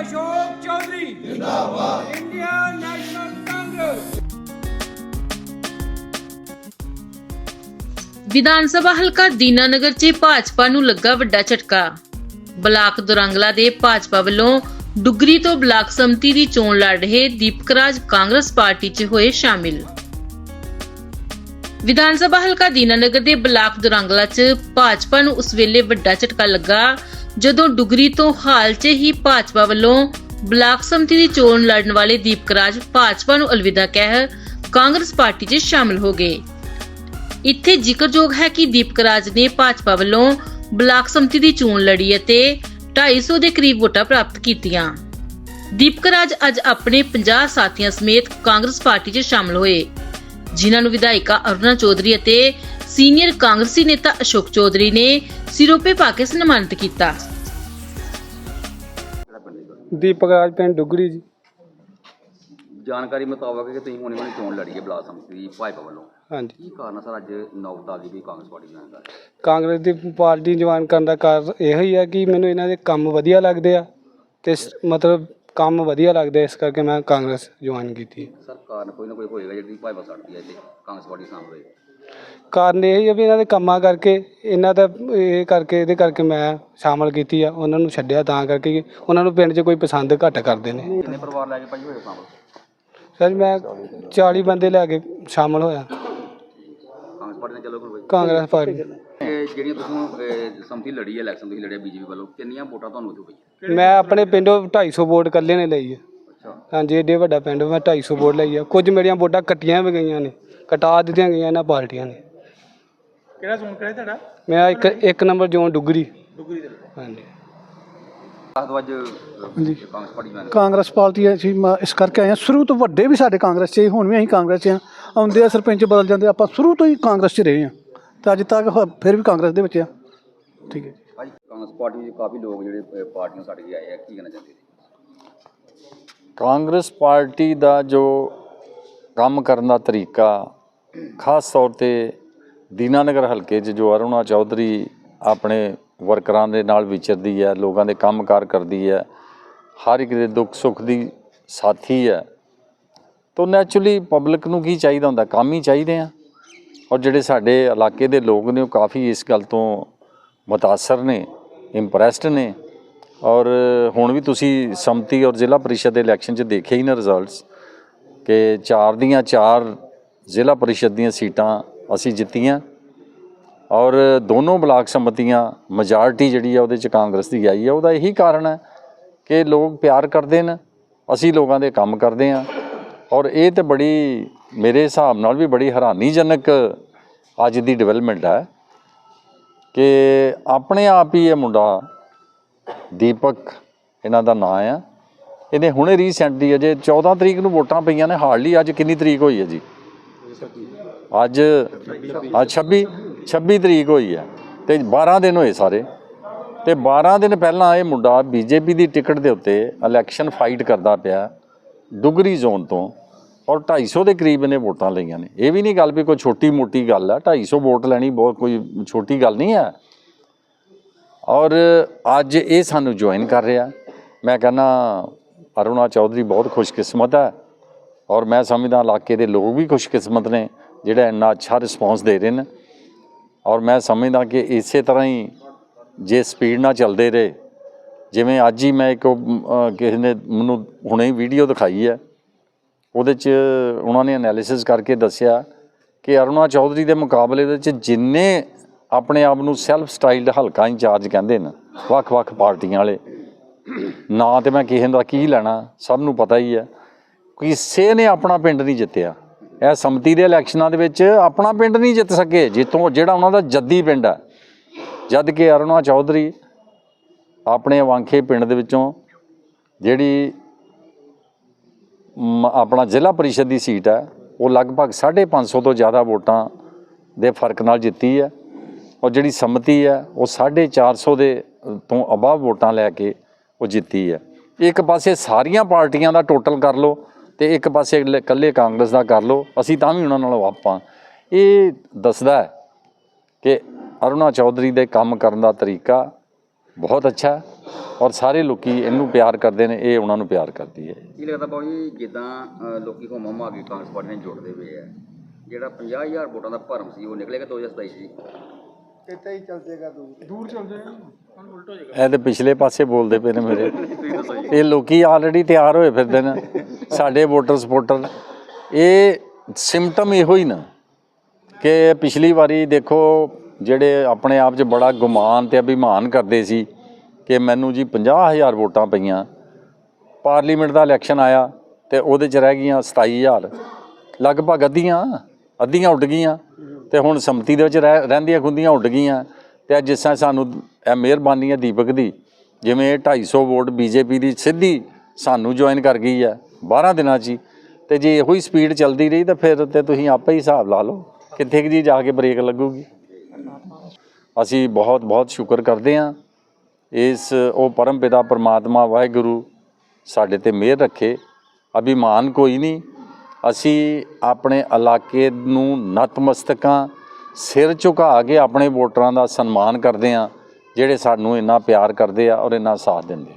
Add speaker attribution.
Speaker 1: ਅਸ਼ੋਕ ਚੌਧਰੀ। ਜਿੰਦਾਬਾਦ। India National Congress.
Speaker 2: ਵਿਧਾਨ ਸਭਾ ਹਲਕਾ ਦੀਨਾਨਗਰ 'ਚ ਭਾਜਪਾ ਨੂੰ ਲੱਗਾ ਵੱਡਾ ਝਟਕਾ। ਬਲਾਕ ਦੁਰੰਗਲਾ ਦੇ ਭਾਜਪਾ ਵੱਲੋਂ ਡੁਗਰੀ ਤੋਂ ਬਲਾਕ ਸੰਮਤੀ ਦੀ ਚੋਣ ਲੜ ਰਹੇ ਦੀਪਕ ਰਾਜ ਕਾਂਗਰਸ ਪਾਰਟੀ 'ਚ ਹੋਏ ਸ਼ਾਮਿਲ। ਵਿਧਾਨ ਸਭਾ ਹਲਕਾ ਦੀਨਾਨਗਰ ਦੇ ਬਲਾਕ ਦੁਰੰਗਲਾ 'ਚ ਭਾਜਪਾ ਨੂੰ ਉਸ ਵੇਲੇ ਵੱਡਾ ਝਟਕਾ ਲੱਗਾ। ਜਦੋਂ ਡੁਗਰੀ ਤੋਂ ਹਾਲ 'ਚ ਹੀ ਭਾਜਪਾ ਵੱਲੋਂ ਬਲਾਕ ਸੰਮਤੀ ਦੀ ਚੋਣ ਲੜਨ ਵਾਲੇ ਦੀਪਕ ਰਾਜ ਭਾਜਪਾ ਨੂੰ ਅਲਵਿਦਾ ਕਹਿ ਕਾਂਗਰਸ ਪਾਰਟੀ 'ਚ ਸ਼ਾਮਿਲ ਹੋ ਗਏ। ਇੱਥੇ ਜ਼ਿਕਰਯੋਗ ਹੈ ਕਿ ਦੀਪਕ ਰਾਜ ਨੇ ਭਾਜਪਾ ਵੱਲੋਂ ਬਲਾਕ ਸਮਿਤੀ ਦੀ ਚੋਣ ਲੜੀ ਅਤੇ 250 ਦੇ ਕਰੀਬ ਵੋਟਾਂ ਪ੍ਰਾਪਤ ਕੀਤੀਆਂ। ਦੀਪਕ ਰਾਜ ਅੱਜ ਆਪਣੇ 50 ਸਾਥੀਆਂ ਸਮੇਤ ਕਾਂਗਰਸ ਪਾਰਟੀ 'ਚ ਸ਼ਾਮਲ ਹੋਏ। ਜਿਨ੍ਹਾਂ ਨੂੰ ਵਿਧਾਇਕਾ ਅਰੁਣਾ ਚੌਧਰੀ ਅਤੇ ਸੀਨੀਅਰ ਕਾਂਗਰਸੀ ਨੇਤਾ ਅਸ਼ੋਕ ਚੌਧਰੀ ਨੇ ਸਿਰੋਪੇ ਪਾ ਕੇ ਸਨਮਾਨਿਤ ਕੀਤਾ।
Speaker 3: ਦੀਪਕ ਰਾਜ ਪਿੰਡ ਡੁਗਰੀ ਜੀ।
Speaker 4: ਜਾਣਕਾਰੀ ਮੁਤਾਬਕ ਕਿ ਤੁਸੀਂ ਹੁਣੇ ਹੁਣੇ ਚੋਣ ਲੜੀ ਹੈ ਬਲਾਕ ਸੰਮਤੀ ਦੀ ਭਾਜਪਾ ਵੱਲੋਂ।
Speaker 3: ਹਾਂਜੀ।
Speaker 4: ਕੀ ਕਾਰਨ ਹੈ ਸਰ ਅੱਜ ਨੌਬਤ ਆ ਗਈ ਵੀ ਕਾਂਗਰਸ ਪਾਰਟੀ ਜੁਆਇਨ ਕਰ
Speaker 3: ਕਾਂਗਰਸ ਦੀ ਪਾਰਟੀ ਜੁਆਇਨ ਕਰਨ ਦਾ ਕਾਰਨ ਇਹੋ ਹੀ ਹੈ ਕਿ ਮੈਨੂੰ ਇਹਨਾਂ ਦੇ ਕੰਮ ਵਧੀਆ ਲੱਗਦੇ ਆ ਤੇ ਸ- ਮਤਲਬ ਕੰਮ ਵਧੀਆ ਲੱਗਦੇ ਆ, ਇਸ ਕਰਕੇ ਮੈਂ ਕਾਂਗਰਸ ਜੁਆਇਨ ਕੀਤੀ
Speaker 4: ਸਰ ਕਾਰਨ ਕੋਈ ਨਾ ਕੋਈ ਹੋਏਗਾ ਜਿਹੜੀ ਭਾਜਪਾ ਛੱਡਦੀ ਹੈ ਤੇ ਕਾਂਗਰਸ ਪਾਰਟੀ ਸਾਹਮਣੇ।
Speaker 3: ਕਾਰਨ ਇਹ ਹੀ ਵੀ ਇਹਨਾਂ ਦੇ ਕੰਮਾਂ ਕਰਕੇ ਇਹਨਾਂ ਦਾ ਇਹ ਕਰਕੇ ਇਹਦੇ ਕਰਕੇ ਮੈਂ ਸ਼ਾਮਲ ਕੀਤੀ ਆ ਉਹਨਾਂ ਨੂੰ ਛੱਡਿਆ ਤਾਂ ਕਰਕੇ ਕਿ ਉਹਨਾਂ ਨੂੰ ਪਿੰਡ 'ਚ ਕੋਈ ਪਸੰਦ ਘੱਟ ਕਰਦੇ ਨੇ।
Speaker 4: ਕਿੰਨੇ ਪਰਿਵਾਰ ਲੈ ਕੇ ਭਾਈ ਹੋਏ ਸ਼ਾਮਲ
Speaker 3: ਸਰ ਮੈਂ 40 ਬੰਦੇ ਲੈ ਕੇ ਸ਼ਾਮਲ ਹੋਇਆ।
Speaker 4: ਕਾਂਗਰਸ ਪਾਰਟੀ ਨੇ ਚਲੋ ਕੋਈ
Speaker 3: ਕਾਂਗਰਸ ਪਾਰਟੀ।
Speaker 4: ਇਹ ਜਿਹੜੀਆਂ ਤੁਸੀਂ ਸੰਮਤੀ ਲੜੀ ਹੈ ਇਲੈਕਸ਼ਨ ਤੁਸੀਂ ਲੜਿਆ ਬੀਜੇਪੀ ਵੱਲੋਂ ਕਿੰਨੀਆਂ ਵੋਟਾਂ ਤੁਹਾਨੂੰ ਉੱਥੇ ਪਈਆਂ?
Speaker 3: ਮੈਂ ਆਪਣੇ ਪਿੰਡੋਂ 250 ਵੋਟ ਇਕੱਲੇ ਨੇ ਲਈ ਹੈ। ਹਾਂਜੀ ਏਡੇ ਵੱਡਾ ਪਿੰਡ ਮੈਂ 250 ਵੋਟ ਲਈ ਆ। ਕੁਝ ਮੇਰੀਆਂ ਵੋਟਾਂ ਕੱਟੀਆਂ ਵੀ ਗਈਆਂ ਨੇ। ਕਟਾ ਦਿੱਤੀਆਂ ਗਈਆਂ ਇਹਨਾਂ ਪਾਰਟੀਆਂ ਨੇ।
Speaker 1: ਕਿਹੜਾ ਜ਼ੋਨ ਕਿਹੜਾ ਤੁਹਾਡਾ?
Speaker 3: ਮੈਂ ਇੱਕ ਇੱਕ ਨੰਬਰ ਜ਼ੋਨ ਡੁਗਰੀ।
Speaker 1: ਡੁਗਰੀ ਦੇ
Speaker 3: ਹਾਂਜੀ।
Speaker 4: ਤੋਂ ਅੱਜ Congress party join
Speaker 5: Congress party ਅਸੀਂ ਮ- ਇਸ ਕਰਕੇ ਆਏ ਹਾਂ। ਸ਼ੁਰੂ ਤੋਂ ਵੱਡੇ ਵੀ ਸਾਡੇ ਕਾਂਗਰਸ 'ਚ ਹੁਣ ਵੀ ਅਸੀਂ ਕਾਂਗਰਸ 'ਚ ਹਾਂ। ਆਉਂਦੇ ਆ ਸਰਪੰਚ ਬਦਲ ਜਾਂਦੇ ਆਪਾਂ ਸ਼ੁਰੂ ਤੋਂ ਹੀ ਕਾਂਗਰਸ 'ਚ ਰਹੇ ਹਾਂ। ਤੇ ਅੱਜ ਤੱਕ ਫਿਰ ਵੀ ਕਾਂਗਰਸ ਦੇ ਵਿੱਚ ਆ। ਠੀਕ ਹੈ
Speaker 4: ਭਾਈ ਕਾਂਗਰਸ ਪਾਰਟੀ ਦੇ ਕਾਫੀ ਲੋਕ ਜਿਹੜੇ ਪਾਰਟੀਆਂ ਛੱਡ ਕੇ ਆਏ ਆ ਕੀ ਕਹਿਣਾ ਚਾਹੁੰਦੇ
Speaker 6: ਕਾਂਗਰਸ ਪਾਰਟੀ ਦਾ ਜੋ ਕੰਮ ਕਰਨ ਦਾ ਤਰੀਕਾ ਖਾਸ ਤੌਰ ਤੇ ਦੀਨਾਨਗਰ ਹਲਕੇ 'ਚ ਜੋ ਅਰੁਣਾ ਚੌਧਰੀ ਆਪਣੇ ਵਰਕਰਾਂ ਦੇ ਨਾਲ ਵਿਚਰਦੀ ਹੈ, ਲੋਕਾਂ ਦੇ ਕੰਮਕਾਰ ਕਰਦੀ ਹੈ, ਹਰ ਇੱਕ ਦੇ ਦੁੱਖ ਸੁੱਖ ਦੀ ਸਾਥੀ ਹੈ, ਤਾਂ ਨੈਚੁਰਲੀ ਪਬਲਿਕ ਨੂੰ ਕੀ ਚਾਹੀਦਾ ਹੁੰਦਾ? ਕੰਮ ਹੀ ਚਾਹੀਦੇ ਆ। ਔਰ ਜਿਹੜੇ ਸਾਡੇ ਇਲਾਕੇ ਦੇ ਲੋਕ ਨੇ, ਉਹ ਕਾਫੀ ਇਸ ਗੱਲ ਤੋਂ ਮੁਤਾਸਰ ਨੇ ਇੰਪ੍ਰੈਸਡ ਨੇ। ਔਰ ਹੁਣ ਵੀ ਤੁਸੀਂ ਸੰਮਤੀ ਔਰ ਜ਼ਿਲ੍ਹਾ ਪਰਿਸ਼ਦ ਦੇ ਇਲੈਕਸ਼ਨ 'ਚ ਦੇਖਿਆ ਹੀ ਨਾ ਰਿਜ਼ਲਟਸ ਕਿ ਚਾਰ ਦੀਆਂ ਚਾਰ ਜ਼ਿਲ੍ਹਾ ਪਰਿਸ਼ਦ ਦੀਆਂ ਸੀਟਾਂ ਅਸੀਂ ਜਿੱਤੀਆਂ ਔਰ ਦੋਨੋਂ ਬਲਾਕ ਸੰਮਤੀਆਂ ਮੈਜੋਰਟੀ ਜਿਹੜੀ ਆ ਉਹਦੇ 'ਚ ਕਾਂਗਰਸ ਦੀ ਆਈ ਆ, ਉਹਦਾ ਇਹੀ ਕਾਰਨ ਹੈ ਕਿ ਲੋਕ ਪਿਆਰ ਕਰਦੇ ਨੇ, ਅਸੀਂ ਲੋਕਾਂ ਦੇ ਕੰਮ ਕਰਦੇ ਆ ਔਰ ਇਹ ਤੇ ਬੜੀ ਮੇਰੇ ਹਿਸਾਬ ਨਾਲ ਵੀ ਬੜੀ ਹੈਰਾਨੀਜਨਕ ਅੱਜ ਦੀ ਡਿਵੈਲਪਮੈਂਟ ਹੈ ਕਿ ਆਪਣੇ ਆਪ ਹੀ ਇਹ ਮੁੰਡਾ ਦੀਪਕ, ਇਹਨਾਂ ਦਾ ਨਾਂ ਆ, ਇਹਨੇ ਹੁਣੇ ਰੀਸੈਂਟਲੀ ਅਜੇ 14 ਤਰੀਕ ਨੂੰ ਵੋਟਾਂ ਪਈਆਂ ਨੇ, ਹਾਰਡਲੀ ਅੱਜ ਕਿੰਨੀ ਤਰੀਕ ਹੋਈ ਹੈ ਜੀ? ਅੱਜ ਅੱਜ 26 26 ਤਰੀਕ ਹੋਈ ਹੈ ਤੇ 12 ਦਿਨ ਹੋਏ ਸਾਰੇ। ਤੇ 12 ਦਿਨ ਪਹਿਲਾਂ ਇਹ ਮੁੰਡਾ ਬੀਜੇਪੀ ਦੀ ਟਿਕਟ ਦੇ ਉੱਤੇ ਇਲੈਕਸ਼ਨ ਫਾਈਟ ਕਰਦਾ ਪਿਆ ਡੁਗਰੀ ਜ਼ੋਨ ਤੋਂ ਔਰ 250 ਦੇ ਕਰੀਬ ਇਹਨੇ ਵੋਟਾਂ ਲਈਆਂ ਨੇ। ਇਹ ਵੀ ਨਹੀਂ ਗੱਲ ਵੀ ਕੋਈ ਛੋਟੀ ਮੋਟੀ ਗੱਲ ਹੈ 250 ਵੋਟ ਲੈਣੀ ਬਹੁਤ ਕੋਈ ਛੋਟੀ ਗੱਲ ਨਹੀਂ ਹੈ। ਔਰ ਅੱਜ ਇਹ ਸਾਨੂੰ ਜੁਆਇਨ ਕਰ ਰਿਹਾ। ਮੈਂ ਕਹਿੰਦਾ ਅਰੁਣਾ ਚੌਧਰੀ ਬਹੁਤ ਖੁਸ਼ਕਿਸਮਤ ਹੈ। ਔਰ ਮੈਂ ਸਮਝਦਾ ਇਲਾਕੇ ਦੇ ਲੋਕ ਵੀ ਖੁਸ਼ਕਿਸਮਤ ਨੇ ਜਿਹੜਾ ਇੰਨਾ ਅੱਛਾ ਰਿਸਪੌਂਸ ਦੇ ਰਹੇ ਨੇ। ਔਰ ਮੈਂ ਸਮਝਦਾ ਕਿ ਇਸੇ ਤਰ੍ਹਾਂ ਹੀ ਜੇ ਸਪੀਡ ਨਾਲ ਚੱਲਦੇ ਰਹੇ, ਜਿਵੇਂ ਅੱਜ ਹੀ ਮੈਂ ਇੱਕ ਕਿਸੇ ਨੇ ਮੈਨੂੰ ਹੁਣੇ ਹੀ ਵੀਡੀਓ ਦਿਖਾਈ ਹੈ। ਉਹਦੇ 'ਚ ਉਹਨਾਂ ਨੇ ਐਨਾਲਿਸਿਸ ਕਰਕੇ ਦੱਸਿਆ ਕਿ ਅਰੁਣਾ ਚੌਧਰੀ ਦੇ ਮੁਕਾਬਲੇ ਦੇ ਵਿੱਚ ਜਿੰਨੇ ਆਪਣੇ ਆਪ ਨੂੰ ਸੈਲਫ ਸਟਾਈਲਡ ਹਲਕਾ ਇੰਚਾਰਜ ਕਹਿੰਦੇ ਨੇ, ਵੱਖ-ਵੱਖ ਪਾਰਟੀਆਂ ਵਾਲੇ, ਨਾਂ ਤੇ ਮੈਂ ਕਿਸੇ ਦਾ ਕੀ ਲੈਣਾ, ਸਭ ਨੂੰ ਪਤਾ ਹੀ ਹੈ। ਕਿਸੇ ਨੇ ਆਪਣਾ ਪਿੰਡ ਨਹੀਂ ਜਿੱਤਿਆ। ਇਹ ਸੰਮਤੀ ਦੇ ਇਲੈਕਸ਼ਨਾਂ ਦੇ ਵਿੱਚ ਆਪਣਾ ਪਿੰਡ ਨਹੀਂ ਜਿੱਤ ਸਕੇ ਜਿੱਤੋਂ ਜਿਹੜਾ ਉਹਨਾਂ ਦਾ ਜੱਦੀ ਪਿੰਡ ਹੈ ਜਦ ਕਿ ਅਰੁਣਾ ਚੌਧਰੀ ਆਪਣੇ ਵਾਂਖੇ ਪਿੰਡ ਦੇ ਵਿੱਚੋਂ ਜਿਹੜੀ ਆਪਣਾ ਜ਼ਿਲ੍ਹਾ ਪਰਿਸ਼ਦ ਦੀ ਸੀਟ ਹੈ ਉਹ ਲਗਭਗ 550 ਤੋਂ ਜ਼ਿਆਦਾ ਵੋਟਾਂ ਦੇ ਫ਼ਰਕ ਨਾਲ ਜਿੱਤੀ ਹੈ ਔਰ ਜਿਹੜੀ ਸੰਮਤੀ ਹੈ ਉਹ 450 ਦੇ ਤੋਂ ਅਬਾਵ ਵੋਟਾਂ ਲੈ ਕੇ ਉਹ ਜਿੱਤੀ ਹੈ ਇੱਕ ਪਾਸੇ ਸਾਰੀਆਂ ਪਾਰਟੀਆਂ ਦਾ ਟੋਟਲ ਕਰ ਲਓ ਤੇ ਇੱਕ ਪਾਸੇ ਇਕੱਲੇ- ਕਾਂਗਰਸ ਦਾ ਕਰ ਲਓ ਅਸੀਂ ਤਾਂ ਵੀ ਉਹਨਾਂ ਨਾਲੋਂ ਆਪਾਂ। ਇਹ ਦੱਸਦਾ ਹੈ ਕਿ ਅਰੁਣਾ ਚੌਧਰੀ ਦੇ ਕੰਮ ਕਰਨ ਦਾ ਤਰੀਕਾ ਬਹੁਤ ਅੱਛਾ ਹੈ ਔਰ ਸਾਰੇ ਲੋਕੀ ਇਹਨੂੰ ਪਿਆਰ ਕਰਦੇ ਨੇ ਇਹ ਉਹਨਾਂ ਨੂੰ ਪਿਆਰ ਕਰਦੀ ਹੈ।
Speaker 4: ਕੀ ਲੱਗਦਾ ਬਾਬੂ ਜੀ ਜਿੱਦਾਂ ਲੋਕੀ ਹੋਮ ਕੇ ਕਾਂਗਰਸ ਪਾਰਟੀ ਨਾਲ ਜੁੜਦੇ ਪਏ ਆ ਜਿਹੜਾ 50000 ਵੋਟਾਂ ਦਾ ਭਰਮ ਸੀ ਉਹ ਨਿਕਲੇਗਾ 2027 ਜੀ
Speaker 1: ਦੂਰ। ਚੱਲ ਜਾਏਗਾ ਹੁਣ ਉਲਟ ਹੋ ਜਾਏਗਾ।
Speaker 6: ਇਹ ਤੇ ਪਿਛਲੇ ਪਾਸੇ ਬੋਲਦੇ ਪਏ ਨੇ ਮੇਰੇ। ਇਹ ਲੋਕੀ ਆਲਰੇਡੀ ਤਿਆਰ ਹੋਏ ਫਿਰਦੇ ਨੇ। ਸਾਡੇ ਵੋਟਰ ਸਪੋਰਟਰ ਇਹ ਸਿੰਪਟਮ ਇਹੋ ਹੀ ਨਾ ਕਿ ਪਿਛਲੀ ਵਾਰੀ ਦੇਖੋ ਜਿਹੜੇ ਆਪਣੇ ਆਪ 'ਚ ਬੜਾ ਗੁਮਾਨ ਤੇ ਅਭਿਮਾਨ ਕਰਦੇ ਸੀ ਕਿ ਮੈਨੂੰ ਜੀ 50000 ਵੋਟਾਂ ਪਈਆਂ। ਪਾਰਲੀਮੈਂਟ ਦਾ ਇਲੈਕਸ਼ਨ ਆਇਆ ਤੇ ਉਹਦੇ 'ਚ ਰਹਿ ਗਈਆਂ 27000 ਲਗਭਗ ਅੱਧੀਆਂ ਅੱਧੀਆਂ ਉੱਡ ਗਈਆਂ ਤੇ ਹੁਣ ਸੰਮਤੀ ਦੇ ਵਿੱਚ ਰਹਿ- ਰਹਿੰਦੀਆਂ ਖੁੰਦੀਆਂ ਉੱਡ ਗਈਆਂ ਤੇ ਅੱਜ ਜਿਸ ਤਰ੍ਹਾਂ ਸਾਨੂੰ ਇਹ ਮਿਹਰਬਾਨੀ ਹੈ ਦੀਪਕ ਦੀ, ਜਿਵੇਂ ਇਹ 250 ਵੋਟ ਬੀਜੇਪੀ ਦੀ ਸਿੱਧੀ ਸਾਨੂੰ ਜੁਆਇਨ ਕਰ ਗਈ ਹੈ। 12 ਦਿਨਾਂ 'ਚ ਹੀ ਤੇ ਜੇ ਇਹੋ ਹੀ ਸਪੀਡ ਚੱਲਦੀ ਰਹੀ ਤਾਂ ਫਿਰ ਤੇ ਤੁਸੀਂ ਆਪੇ ਹੀ ਹਿਸਾਬ ਲਾ ਲਓ ਕਿੱਥੇ ਕੁ ਜੀ ਜਾ ਕੇ ਬ੍ਰੇਕ ਲੱਗੂਗੀ। ਅਸੀਂ ਬਹੁਤ ਬਹੁਤ ਸ਼ੁਕਰ ਕਰਦੇ ਹਾਂ। ਇਸ ਉਹ ਪਰਮ ਪਿਤਾ ਪਰਮਾਤਮਾ ਵਾਹਿਗੁਰੂ ਸਾਡੇ ਤੇ ਮਿਹਰ ਰੱਖੇ। ਅਭਿਮਾਨ ਕੋਈ ਨਹੀਂ। ਅਸੀਂ ਆਪਣੇ ਇਲਾਕੇ ਨੂੰ ਨਤਮਸਤਕਾਂ ਸਿਰ ਝੁਕਾ ਕੇ ਆਪਣੇ ਵੋਟਰਾਂ ਦਾ ਸਨਮਾਨ ਕਰਦੇ ਹਾਂ, ਜਿਹੜੇ ਸਾਨੂੰ ਇੰਨਾ ਪਿਆਰ ਕਰਦੇ ਆ ਔਰ ਇੰਨਾ ਸਾਥ ਦਿੰਦੇ